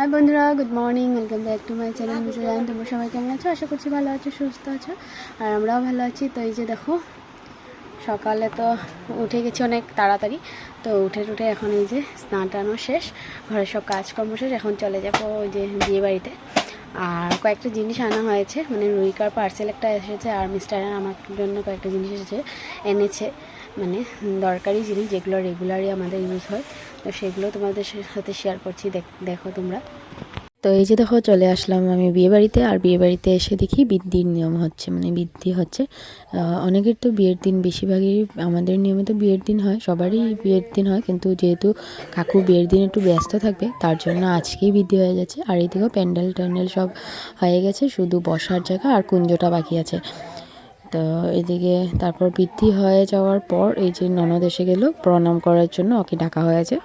High বন্ধুরা good morning welcome back to my channel মিসে জান তোমরা সবাই কেমন আছো? আশা করছি ভালো আছো, সুস্থ আছো। আর আমরাও ভালো আছি। তো এই যে দেখো, সকালে তো উঠে গেছি অনেক তাড়াতাড়ি। তো উঠে টুঠে এখন এই যে স্নান টানো শেষ ঘরের সব কাজকর্ম শেষ, এখন চলে যাব ওই যে বিয়ে বাড়িতে আর কয়েকটা জিনিস আনা হয়েছে মানে রুইকার পার্সেল একটা এসেছে, আর মিস্টার আমার জন্য কয়েকটা জিনিস এসেছে, এনেছে। মানে দরকারি জিনিস যেগুলো রেগুলারই আমাদের ইউজ হয়, তো সেগুলো তোমাদের সাথে শেয়ার করছি, দেখ- তোমরা। তো এই যে দেখো, চলে আসলাম আমি বিয়ে বাড়িতে আর বিয়ে বাড়িতে এসে দেখি বৃদ্ধির নিয়ম হচ্ছে মানে বৃদ্ধি হচ্ছে। অনেকের তো বিয়ের দিন বেশিরভাগই আমাদের নিয়মে তো বিয়ের দিন হয়, সবারই বিয়ের দিন হয়, কিন্তু যেহেতু কাকু বিয়ের দিন একটু ব্যস্ত থাকবে, তার জন্য আজকেই বৃদ্ধি হয়ে যাচ্ছে। আর এই এইদিকেও প্যান্ডেল ট্যান্ডেল সব হয়ে গেছে, শুধু বসার জায়গা আর কুঞ্জটা বাকি আছে। তো এদিকে তারপর বৃদ্ধি হয়ে যাওয়ার পর এই যে ননদ এসে গেল প্রণাম করার জন্য, ওকে ডাকা হয়েছে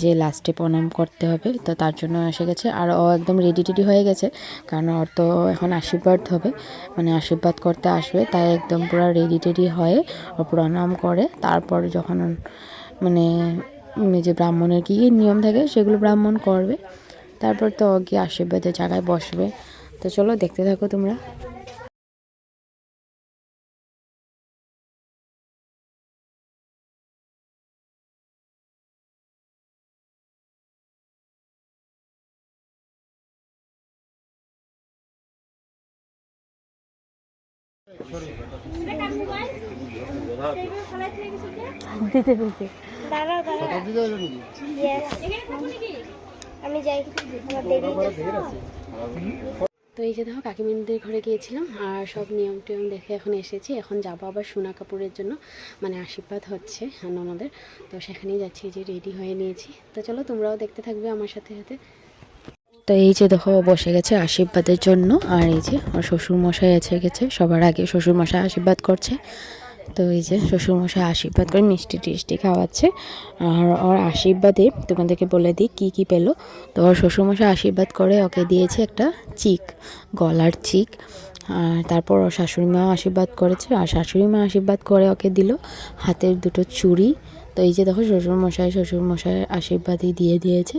যে লাস্টে প্রণাম করতে হবে। তো তার জন্য এসে গেছে আর ও একদম রেডি টেডি হয়ে গেছে, কারণ ওর তো এখন আশীর্বাদ হবে। মানে আশীর্বাদ করতে আসবে, তাই একদম পুরো রেডি টেডি হয়ে ও প্রণাম করে। তারপর যখন মানে যে ব্রাহ্মণের কী নিয়ম থাকে সেগুলো ব্রাহ্মণ করবে। তারপর তো ও আশীর্বাদের জায়গায় বসবে। তো চলো দেখতে থাকো তোমরা। দিতে দিতে. আমি যাই। তো। এই যে দেখো কাকিমানিদের ঘরে গিয়েছিলাম আর সব নিয়ম টিয়ম দেখে এখন এসেছি। এখন যাব আবার সোনা কাপুরের জন্য মানে আশীর্বাদ হচ্ছে ননদের তো সেখানেই যাচ্ছি যে রেডি হয়ে নিয়েছি। তো চলো তোমরাও দেখতে থাকবে আমার সাথে সাথে। তো এই যে দেখো বসে গেছে আশীর্বাদের জন্য। আর এই যে ওর শ্বশুর মশাই এসে গেছে। সবার আগে শ্বশুর মশাই আশীর্বাদ করছে। তো এই যে শ্বশুর মশাই আশীর্বাদ করে মিষ্টি টিষ্টি খাওয়াচ্ছে। আর ওর আশীর্বাদে তোমাদেরকে বলে দিই, কী কী পেল? তো ওর শ্বশুরমশাই আশীর্বাদ করে ওকে দিয়েছে একটা চিক, গলার চিক। আর তারপর ওর শাশুড়ি মা আশীর্বাদ করেছে। আর শাশুড়ি মা আশীর্বাদ করে ওকে দিল হাতের দুটো চুড়ি। তো এই যে দেখো শ্বশুরমশাই শ্বশুরমশাই আশীর্বাদই দিয়ে দিয়েছে।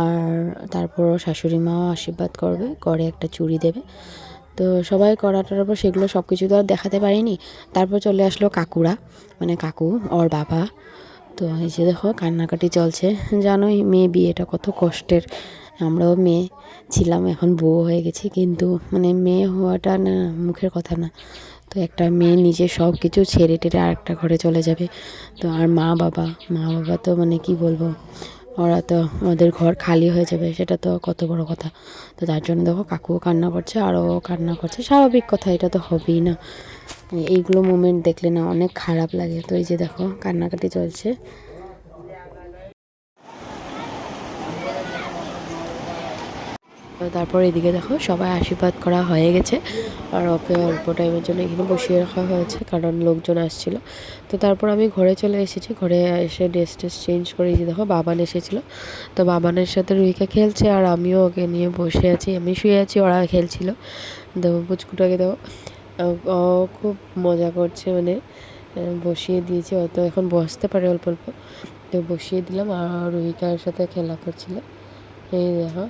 আর তারপর শাশুড়ি মাও আশীর্বাদ করবে, করে একটা চুড়ি দেবে। তো সবাই করাটার পর সেগুলো সব কিছু তো আর দেখাতে পারিনি। তারপর চলে আসলো কাকুরা মানে কাকু, ওর বাবা। তো এই যে দেখো কান্নাকাটি চলছে। জানোই মেয়ে বিয়েটা কত কষ্টের। আমরাও মেয়ে ছিলাম, এখন বউ হয়ে গেছি। কিন্তু মানে মেয়ে হওয়াটা না, মুখের কথা না। তো একটা মেয়ে নিজে সব কিছু ছেড়ে টেরে আরেকটা ঘরে চলে যাবে। তো আর মা বাবা মা বাবা তো মানে কি বলব, ওরা তো ওদের ঘর খালি হয়ে যাবে, সেটা তো কত বড় কথা। তো তার জন্য দেখো কাকুও কান্না করছে, আরও কান্না করছে, স্বাভাবিক কথা, এটা তো হবেই না। এইগুলো মোমেন্ট দেখলে না অনেক খারাপ লাগে। তো এই যে দেখো, কান্নাকাটি চলছে। তারপর এদিকে দেখো সবাই আশীর্বাদ করা হয়ে গেছে। আর ওকে অল্প টাইমের জন্য এখানে বসিয়ে রাখা হয়েছে, কারণ লোকজন আসছিল। তো তারপর আমি ঘরে চলে এসেছি। ঘরে এসে ড্রেস টেস চেঞ্জ করে এই যে দেখো বাবান এসেছিল। তো বাবানের সাথে রুইকা খেলছে আর আমিও ওকে নিয়ে বসে আছি। আমি শুয়ে আছি, ওরা খেলছিল। তো পুচকুটাকে দেখো ও- খুব মজা করছে মানে বসিয়ে দিয়েছি। ও তো এখন বসতে পারে অল্প অল্প। তো বসিয়ে দিলাম। আর রুহিকার সাথে খেলা করছিল। এই দেখো।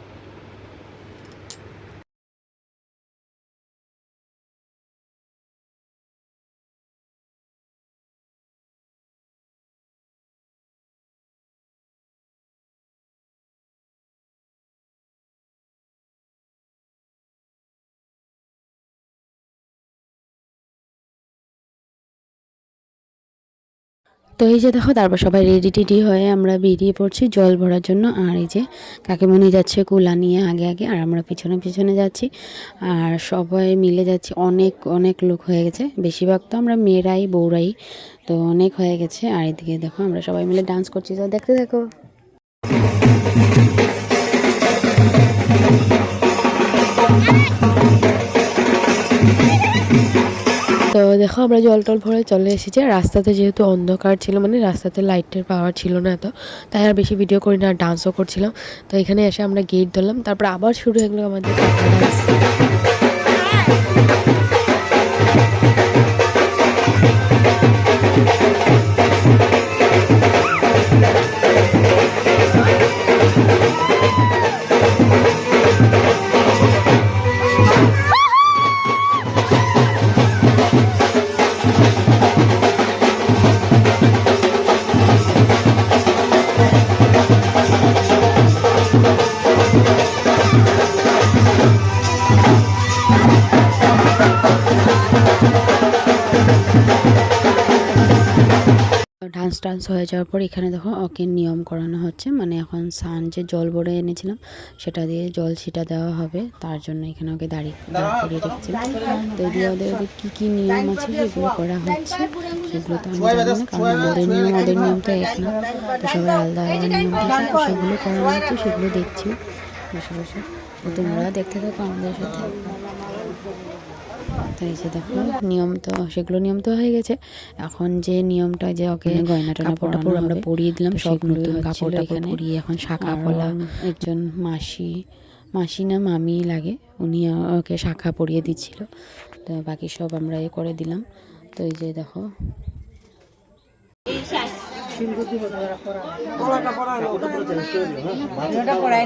তো এই যে দেখো, তারপর সবাই রেডি টেডি হয়ে আমরা বেরিয়ে পড়ছি জল ভরার জন্য। আর এই যে কাকিমণি যাচ্ছে কুলা নিয়ে আগে আগে, আর আমরা পিছনে পিছনে যাচ্ছি। আর সবাই মিলে যাচ্ছি, অনেক অনেক লোক হয়ে গেছে। বেশিরভাগ তো আমরা মেয়েরাই, বউরাই তো অনেক হয়ে গেছে। আর এদিকে দেখো, আমরা সবাই মিলে ডান্স করছি। তো দেখতে দেখো দেখো, আমরা জল টল ভরে চলে এসেছি। আর রাস্তাতে যেহেতু অন্ধকার ছিল মানে রাস্তাতে লাইটের পাওয়ার ছিল না এত, তাই আর বেশি ভিডিও করি না ডান্সও করছিলাম। তো এখানে এসে আমরা গেট ধরলাম, তারপর আবার শুরু হয়ে গেলো আমাদের ডান্স হয়ে যাওয়ার পর এখানে দেখো ওকে নিয়ম করানো হচ্ছে। মানে এখন সান যে জল ভরে এনেছিলাম, সেটা দিয়ে জল ছিটা দেওয়া হবে। তার জন্য এখানে ওকে দাঁড়িয়ে দাঁড় করিয়ে রেখেছিলাম তো এদিকে ওদের ওদের কী কী নিয়ম আছে সেগুলো করা হচ্ছে, সেগুলো তো আমি জানি না, কারণ আমাদের নিয়ম, ওদের নিয়ম তো এক না। তো সবাই আলাদা আলাদা নিয়ম থাকে, সেগুলো করানো হচ্ছে, সেগুলো দেখছি। বসে বসে। তোমরা দেখতে থাকো আমাদের সাথে। তো এই যে দেখো নিয়ম তো সেগুলো নিয়ম তো হয়ে গেছে। এখন যে নিয়মটা যে ওকে গয়নাটা কাপড় টাপড় আমরা পরিয়ে দিলাম সব নতুন কাপড় টাপড় পরিয়ে এখন শাখা পলা একজন মাসি মাসি না মামি লাগে উনি ওকে শাখা পরিয়ে দিচ্ছিল। তো বাকি সব আমরা এ করে দিলাম। তো এই যে দেখো।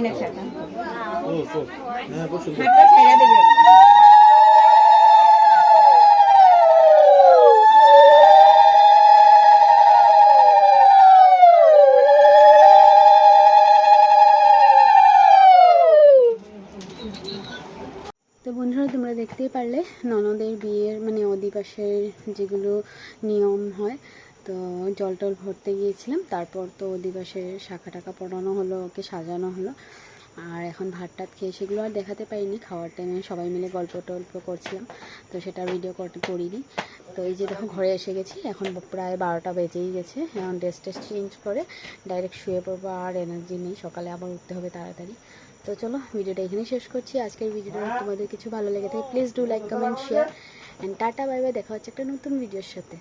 না তো বন্ধুরা, তোমরা দেখতেই পারলে ননদের বিয়ের মানে অধিবাসের যেগুলো নিয়ম হয়, তো জল টল ভরতে গিয়েছিলাম, তারপর তো অধিবাসের শাখা টাকা পড়ানো হলো, ওকে সাজানো হলো। আর এখন ভাত টাত খেয়ে সেগুলো আর দেখাতে পারিনি, খাওয়ার টাইমে সবাই মিলে গল্প টল্প করছিলাম, তো সেটা ভিডিও করিনি। তো এই যে দেখো ঘরে এসে গেছি, এখন প্রায় বারোটা বেজেই গেছে, এখন ড্রেস টেস চেঞ্জ করে ডাইরেক্ট শুয়ে পড়ব, আর এনার্জি নেই, সকালে আবার উঠতে হবে তাড়াতাড়ি। তো চলো ভিডিওটা এখানেই শেষ করছি, আজকের ভিডিওটা তোমাদের কিছু ভালো লেগে থাকে please do like comment share and tata bye bye দেখা হচ্ছে একটা নতুন ভিডিওর সাথে।